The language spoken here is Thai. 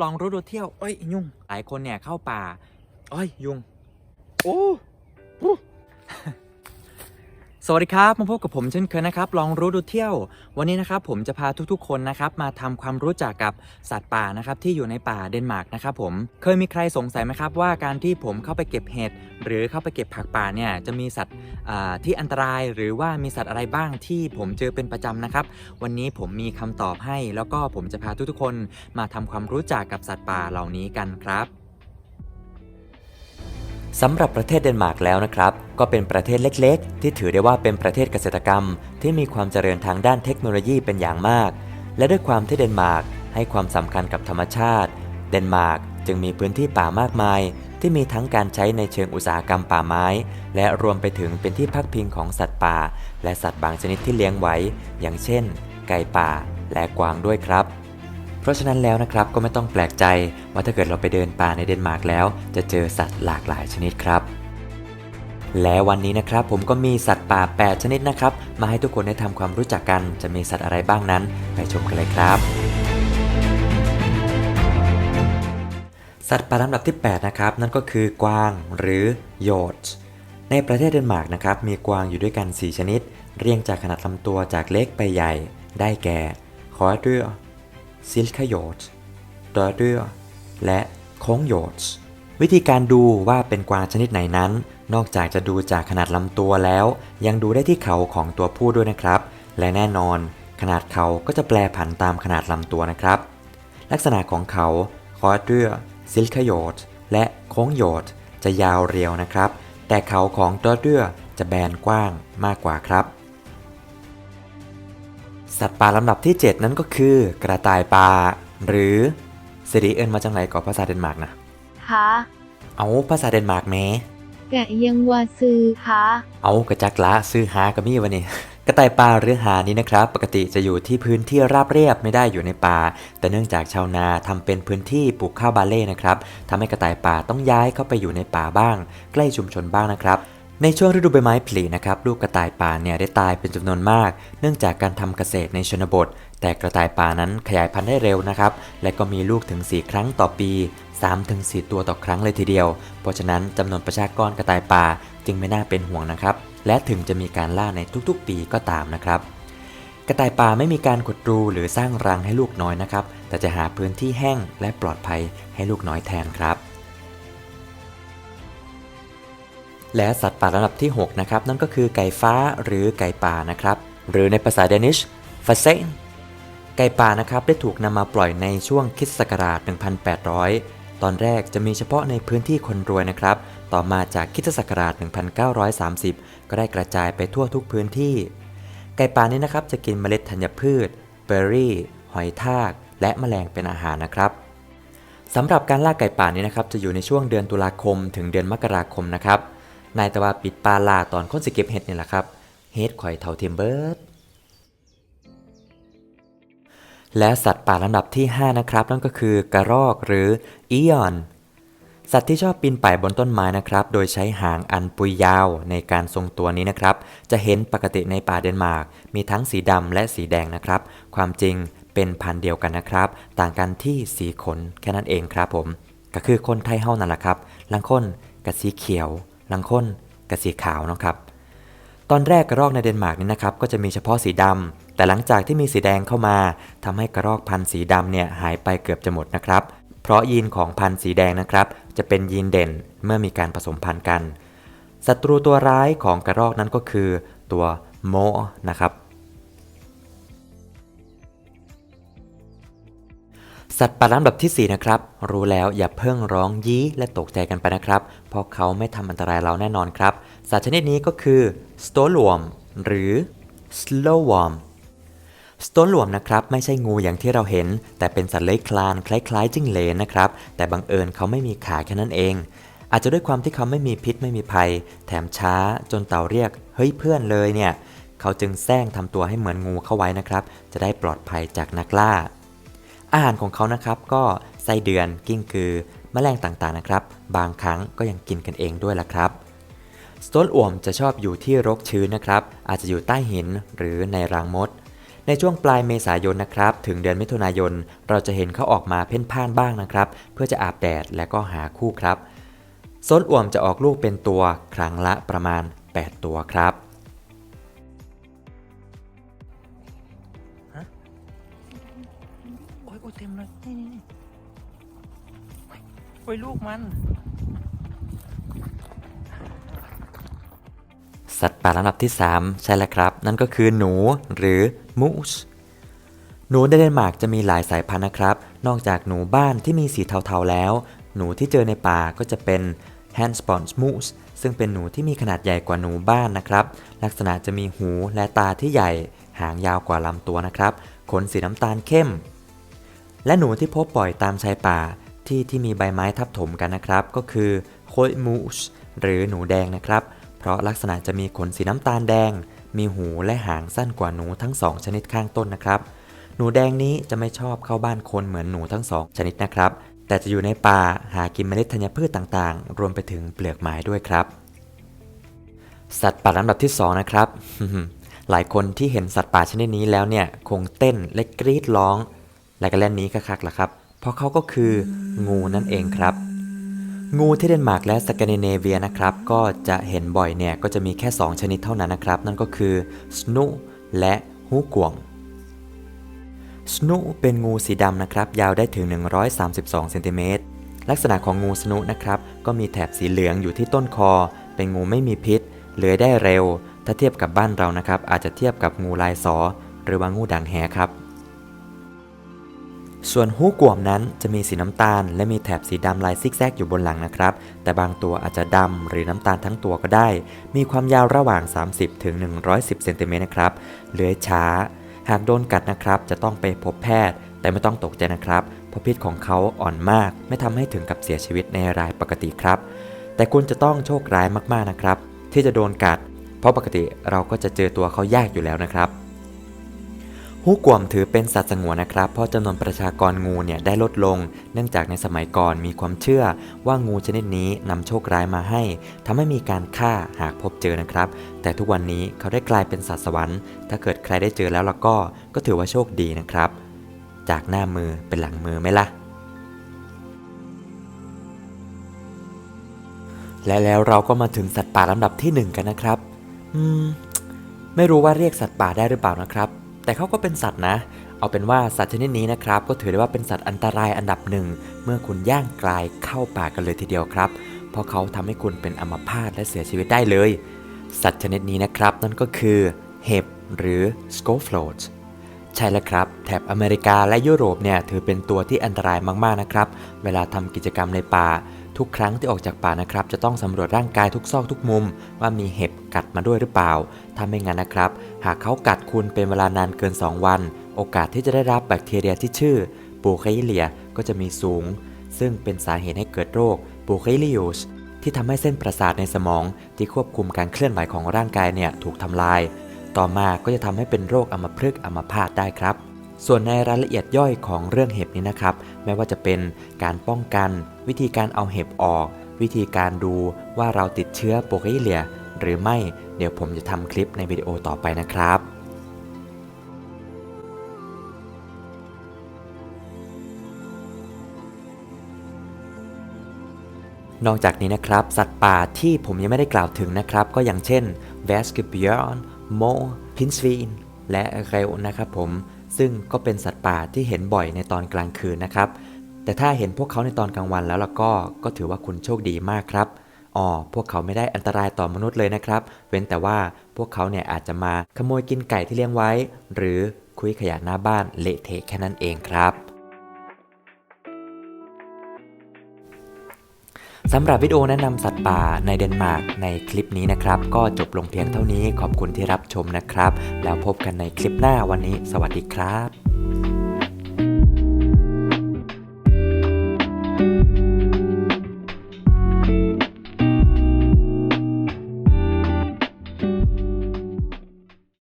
ลองรู้ดูเที่ยว เอ้ย ยุง หลายคนเนี่ยเข้าป่า เอ้ย ยุง โอ้ สวัสดีครับ มาพบกับผมเช่นเคยนะครับ ลองรู้ดูเที่ยว วันนี้นะครับผมจะพาทุกๆคนนะครับมาทำความรู้จักกับสัตว์ป่านะครับที่อยู่ในป่าเดนมาร์กนะครับผม เคยมีใครสงสัยไหมครับว่าการที่ผมเข้าไปเก็บเห็ดหรือเข้าไปเก็บผักป่าเนี่ยจะมีสัตว์ที่อันตรายหรือว่ามีสัตว์อะไรบ้างที่ผมเจอเป็นประจำนะครับ วันนี้ผมมีคำตอบให้ แล้วก็ผมจะพาทุกๆคนมาทำความรู้จักกับสัตว์ป่าเหล่านี้กันครับ สำหรับประเทศเดนมาร์กแล้วนะครับ ก็เป็นประเทศเล็กๆ ที่ถือได้ว่าเป็นประเทศเกษตรกรรม ที่มีความเจริญทางด้านเทคโนโลยีเป็นอย่างมาก และด้วยความที่เดนมาร์กให้ความสำคัญกับธรรมชาติ เดนมาร์กจึงมีพื้นที่ป่ามากมาย ที่มีทั้งการใช้ในเชิงอุตสาหกรรมป่าไม้ และรวมไปถึงเป็นที่พักพิงของสัตว์ป่า และสัตว์บางชนิดที่เลี้ยงไว้ อย่างเช่น ไก่ป่า และกวางด้วยครับ ราะฉะนั้นแล้วนะครับก็ไม่ต้องแปลกใจว่าถ้าเกิดเราไปเดินป่าในเดนมาร์กแล้ว จะเจอสัตว์หลากหลายชนิดครับ และวันนี้นะครับผมก็มีสัตว์ป่า 8 ชนิดนะครับ มาให้ทุกคนได้ทำความรู้จักกัน จะมีสัตว์อะไรบ้างนั้น ไปชมกันเลยครับ สัตว์ป่าลำดับที่ 8 นะครับ นั่นก็คือกวางหรือโยดในประเทศเดนมาร์กนะครับมีกวางอยู่ด้วยกัน 4 ชนิด เรียงจากขนาดลำตัวจากเล็กไปใหญ่ ได้แก่คอร์เดอร์ ซิลคโยดดอเดอและโค้งโยดวิธีการดูว่าเป็นกวางชนิดไหนนั้น นอกจากจะดูจากขนาดลำตัวแล้ว ยังดูได้ที่เขาของตัวผู้ด้วยนะครับ และแน่นอน ขนาดเขาก็จะแปลผันตามขนาดลำตัวนะครับ ลักษณะของเขาคอร์เดอซิลคโยดและโค้งโยดจะยาวเรียวนะครับ แต่เขาของดอเดอจะแบนกว้างมากกว่าครับ สัตว์ป่าลำดับที่ 7 นั้นก็คือกระต่ายป่า หรือสิริเอินมาจังไรก่อภาษาเดนมาร์กนะคะเอาภาษาเดนมาร์กแหม้กะยังวาซือคะเอากระจักละซื้อหากระมี่วันนี้กระต่ายป่าหรือหานี้นะครับ ปกติจะอยู่ที่พื้นที่ราบเรียบไม่ได้อยู่ในป่า แต่เนื่องจากชาวนาทำเป็นพื้นที่ปลูกข้าวบาเล่นะครับทำให้กระต่ายป่าต้องย้ายเข้าไปอยู่ในป่าบ้าง ใกล้ชุมชนบ้างนะครับ ในช่วงฤดูใบไม้ผลินะครับลูกกระต่ายป่าเนี่ยได้ตายเป็นจำนวนมาก เนื่องจากการทำเกษตรในชนบท แต่กระต่ายป่านั้นขยายพันธุ์ได้เร็วนะครับ และก็มีลูกถึง 4 ครั้งต่อปี 3-4 ตัวต่อครั้งเลยทีเดียว เพราะฉะนั้นจำนวนประชากรกระต่ายป่าจึงไม่น่าเป็นห่วงนะครับ และถึงจะมีการล่าในทุกๆ ปีก็ตามนะครับกระต่ายป่าไม่มีการขุดรูหรือสร้างรังให้ลูกน้อยนะครับ แต่จะหาพื้นที่แห้งและปลอดภัยให้ลูกน้อยแทนครับ และสัตว์ป่าระดับที่ 6 นะครับ นั่นก็คือไก่ฟ้าหรือไก่ป่านะครับ หรือในภาษาเดนิชฟาเซนไก่ป่านะครับได้ถูกนำมาปล่อยในช่วงคริสตศักราช 1800 ตอนแรกจะมีเฉพาะในพื้นที่คนรวยนะครับ ต่อมาจากคริสตศักราช 1930 ก็ได้กระจายไปทั่วทุกพื้นที่ ไก่ป่านี้นะครับจะกินเมล็ดธัญพืช เบอร์รี่ หอยทาก และแมลงเป็นอาหารนะครับสำหรับการล่าไก่ป่านี้นะครับจะอยู่ในช่วงเดือนตุลาคมถึงเดือนมกราคมนะครับ นายตะวาปิดปลาลาตอนค้นสิเก็บเห็ดนี่แหละครับเฮ็ดข่อยเท่าเทมเบิร์ดและสัตว์ป่าลำดับที่ 5 นะครับ นั่นก็คือกระรอกหรืออีออน สัตว์ที่ชอบปีนป่ายบนต้นไม้นะครับ โดยใช้หางอันปุยยาวในการทรงตัวนี้นะครับ จะเห็นปกติในป่าเดนมาร์กมีทั้งสีดำและสีแดงนะครับ ความจริงเป็นพันธุ์เดียวกันนะครับ ต่างกันที่สีขนแค่นั้นเองครับผม ก็คือคนไทยเฮานั่นแหละครับลังคนกับสีเขียว ลังคนกับสีขาวนะครับ ตอนแรกกระรอกในเดนมาร์กนี่นะครับก็จะมีเฉพาะสีดำแต่หลังจากที่มีสีแดงเข้ามาทำให้กระรอกพันธุ์สีดำเนี่ยหายไปเกือบจะหมดนะครับ เพราะยีนของพันธุ์สีแดงนะครับ จะเป็นยีนเด่นเมื่อมีการผสมพันธุ์กันศัตรูตัวร้ายของกระรอกนั้นก็คือตัวโมนะครับ สัตว์ป่าลำดับทีสี่ 4 นะครับ รู้แล้วอย่าเพิ่งร้องยี้และตกใจกันไปนะครับ เพราะเขาไม่ทำอันตรายเราแน่นอนครับ สัตว์ชนิดนี้ก็คือ s t o n e w o r m หรือ slowworm s t o n e w o r m นะครับไม่ใช่งูอย่างที่เราเห็น แต่เป็นสัตว์เลื้อยคลานคล้ายๆจิ้งเหลนนะครับ แต่บังเอิญเขาไม่มีขาแค่นั้นเอง อาจจะด้วยความที่เขาไม่มีพิษไม่มีภัย แถมช้าจนเต่าเรียก เฮ้ยเพื่อนเลยเนี่ย เขาจึงแซงทำตัวให้เหมือนงูเข้าไว้นะครับ จะได้ปลอดภัยจากนักล่า อาหารของเขานะครับก็ไส้เดือนกิ้งกือแมลงต่างๆนะครับ บางครั้งก็ยังกินกันเองด้วยละครับสโตนอ่วมจะชอบอยู่ที่รกชื้นนะครับ อาจจะอยู่ใต้หินหรือในรังมด ในช่วงปลายเมษายนนะครับ ถึงเดือนมิถุนายน เราจะเห็นเขาออกมาเพ่นพ่านบ้างนะครับ เพื่อจะอาบแดดและก็หาคู่ครับส้นอ่วมจะออกลูกเป็นตัวครั้งละประมาณ 8 ตัวครับ เต็มเลยนี่นี่นี่โอ้ยโอ้ยลูกมัน สัตว์ป่าลำดับที่ 3 ใช่แล้วครับ นั่นก็คือหนูหรือมูสหนูในเดนมาร์กจะมีหลายสายพันธุ์นะครับ นอกจากหนูบ้านที่มีสีเทาๆแล้ว หนูที่เจอในป่าก็จะเป็น h a n d s p o n s moose ซึ่งเป็นหนูที่มีขนาดใหญ่กว่าหนูบ้านนะครับ ลักษณะจะมีหูและตาที่ใหญ่ หางยาวกว่าลำตัวนะครับ ขนสีน้ำตาลเข้ม และหนูที่พบบ่อยตามชายป่าที่ที่มีใบไม้ทับถมกันนะครับ ก็คือโคยมูสหรือหนูแดงนะครับ เพราะลักษณะจะมีขนสีน้ำตาลแดง มีหูและหางสั้นกว่าหนูทั้งสองชนิดข้างต้นนะครับ หนูแดงนี้จะไม่ชอบเข้าบ้านคนเหมือนหนูทั้งสองชนิดนะครับ แต่จะอยู่ในป่าหากินเมล็ดธัญพืชต่างๆ รวมไปถึงเปลือกไม้ด้วยครับ สัตว์ป่าลำดับที่2นะครับหลายคนที่เห็นสัตว์ป่าชนิดนี้แล้วเนี่ยคงเต้นและกรีดร้อง และก็เล่นนี้คักๆล่ะครับ เพราะเขาก็คืองูนั่นเองครับ งูที่เดนมาร์กและสแกนดิเนเวียนะครับ ก็จะเห็นบ่อยเนี่ยก็จะมีแค่ 2 ชนิดเท่านั้นนะครับ นั่นก็คือสนุและฮูกวงสนุเป็นงูสีดำนะครับ ยาวได้ถึง 132เซนติเมตรลักษณะของงูสนุนะครับ ก็มีแถบสีเหลืองอยู่ที่ต้นคอ เป็นงูไม่มีพิษเลื้อยได้เร็ว ถ้าเทียบกับบ้านเรานะครับ อาจจะเทียบกับงูลายสอ หรือว่างูด่างแหครับ ส่วนหูกวมนั้นจะมีสีน้ำตาล และมีแถบสีดำลายซิกแซกอยู่บนหลังนะครับ แต่บางตัวอาจจะดำหรือน้ำตาลทั้งตัวก็ได้ มีความยาวระหว่าง 30ถึง110เซนติเมตรนะครับ เลื้อยช้า หากโดนกัดนะครับ จะต้องไปพบแพทย์ แต่ไม่ต้องตกใจนะครับ เพราะพิษของเขาอ่อนมาก ไม่ทำให้ถึงกับเสียชีวิตในรายปกติครับ แต่คุณจะต้องโชคร้ายมากๆนะครับ ที่จะโดนกัด เพราะปกติเราก็จะเจอตัวเขายากอยู่แล้วนะครับ ฮูกวมถือเป็นสัตว์สงวนนะครับ เพราะจำนวนประชากรงูเนี่ยได้ลดลง เนื่องจากในสมัยก่อนมีความเชื่อว่างูชนิดนี้นำโชคร้ายมาให้ทำให้มีการฆ่าหากพบเจอนะครับ แต่ทุกวันนี้เขาได้กลายเป็นสัตว์สวรรค์ ถ้าเกิดใครได้เจอแล้วล่ะก็ ก็ถือว่าโชคดีนะครับ จากหน้ามือเป็นหลังมือไหมล่ะและแล้วเราก็มาถึงสัตว์ป่าลำดับที่หนึ่งกันนะครับ อืม ไม่รู้ว่าเรียกสัตว์ป่าได้หรือเปล่านะครับ แต่เขาก็เป็นสัตว์นะ เอาเป็นว่าสัตว์ชนิดนี้นะครับ ก็ถือได้ว่าเป็นสัตว์อันตรายอันดับหนึ่ง เมื่อคุณย่างกลายเข้าป่ากันเลยทีเดียวครับ เพราะเขาทำให้คุณเป็นอัมพาตและเสียชีวิตได้เลย สัตว์ชนิดนี้นะครับ นั่นก็คือเห็บหรือ s c o f l o w s ใช่แล้วครับ แถบอเมริกาและยุโรปเนี่ยถือเป็นตัวที่อันตรายมากๆนะครับ เวลาทำกิจกรรมในป่า ทุกครั้งที่ออกจากป่านะครับ จะต้องสำรวจร่างกายทุกซอกทุกมุม ว่ามีเห็บกัดมาด้วยหรือเปล่า ถ้าไม่งั้นนะครับ หากเขากัดคุณเป็นเวลานานเกิน 2 วัน โอกาสที่จะได้รับแบคทีเรียที่ชื่อปูไคเลียก็จะมีสูง ซึ่งเป็นสาเหตุให้เกิดโรคปูไคลิอุสที่ทำให้เส้นประสาทในสมองที่ควบคุมการเคลื่อนไหวของร่างกายเนี่ยถูกทำลาย ต่อมาก็จะทำให้เป็นโรคอัมพฤกษ์อัมพาตได้ครับ ส่วนในรายละเอียดย่อยของเรื่องเห็บนี้นะครับ ไม่ว่าจะเป็นการป้องกัน วิธีการเอาเห็บออก วิธีการดูว่าเราติดเชื้อโปรไกเลีย หรือไม่เดี๋ยวผมจะทำคลิปในวิดีโอต่อไปนะครับนอกจากนี้นะครับ สัตว์ป่าที่ผมยังไม่ได้กล่าวถึงนะครับ ก็อย่างเช่น v a s c u b i o n m o p i n s v i n และเรลนะครับผม ซึ่งก็เป็นสัตว์ป่าที่เห็นบ่อยในตอนกลางคืนนะครับ แต่ถ้าเห็นพวกเขาในตอนกลางวันแล้วล่ะก็ ก็ถือว่าคุณโชคดีมากครับอ๋อพวกเขาไม่ได้อันตรายต่อมนุษย์เลยนะครับ เว้นแต่ว่าพวกเขาเนี่ยอาจจะมาขโมยกินไก่ที่เลี้ยงไว้ หรือคุยขยะหน้าบ้านเละเทะแค่นั้นเองครับ สำหรับวิดีโอแนะนำสัตว์ป่าในเดนมาร์กในคลิปนี้นะครับ ก็จบลงเพียงเท่านี้ขอบคุณที่รับชมนะครับ แล้วพบกันในคลิปหน้าวันนี้ สวัสดีครับ